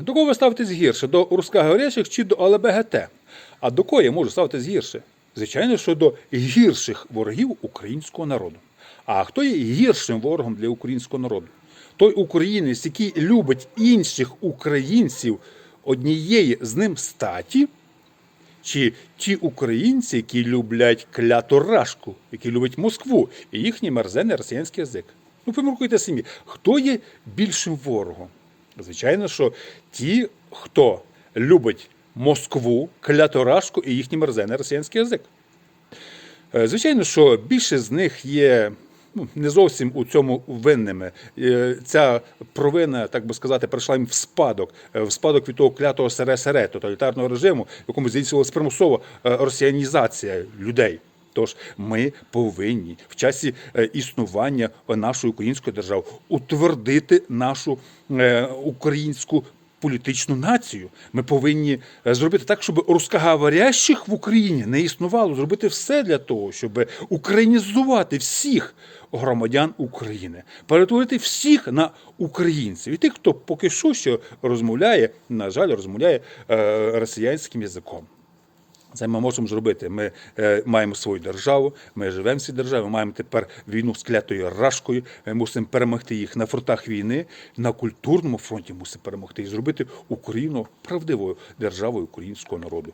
До кого ви ставитесь гірше? До русскоговорящих чи до ЛБГТ? А до кого я можу ставитись гірше? Звичайно, що до гірших ворогів українського народу. А хто є гіршим ворогом для українського народу? Той українець, який любить інших українців однієї з ним статі, чи ті українці, які люблять кляту рашку, які люблять Москву і їхній мерзенний росіянський язик. Ну, поміркуйте самі, хто є більшим ворогом? Звичайно, що ті, хто любить Москву, кляту рашку і їхній мерзенний росіянський язик. Е, Звичайно, що більше з них є ну, не зовсім у цьому винними. Е, Ця провина, так би сказати, прийшла їм в спадок, е, в спадок від того клятого СРСР, тоталітарного режиму, в якому здійснювалася примусова росіянізація людей. Тож ми повинні в часі е, існування нашої української держави утвердити нашу е, українську політичну націю. Ми повинні е, зробити так, щоб рускоговорящих в Україні не існувало, зробити все для того, щоб українізувати всіх громадян України, перетворити всіх на українців. І тих, хто поки що ще розмовляє, на жаль, розмовляє росіянським язиком. Це ми можемо зробити. Ми е, маємо свою державу, ми живемо в цій державі, ми маємо тепер війну з клятою рашкою, ми мусимо перемогти їх на фронтах війни, на культурному фронті мусимо перемогти і зробити Україну правдивою державою українського народу.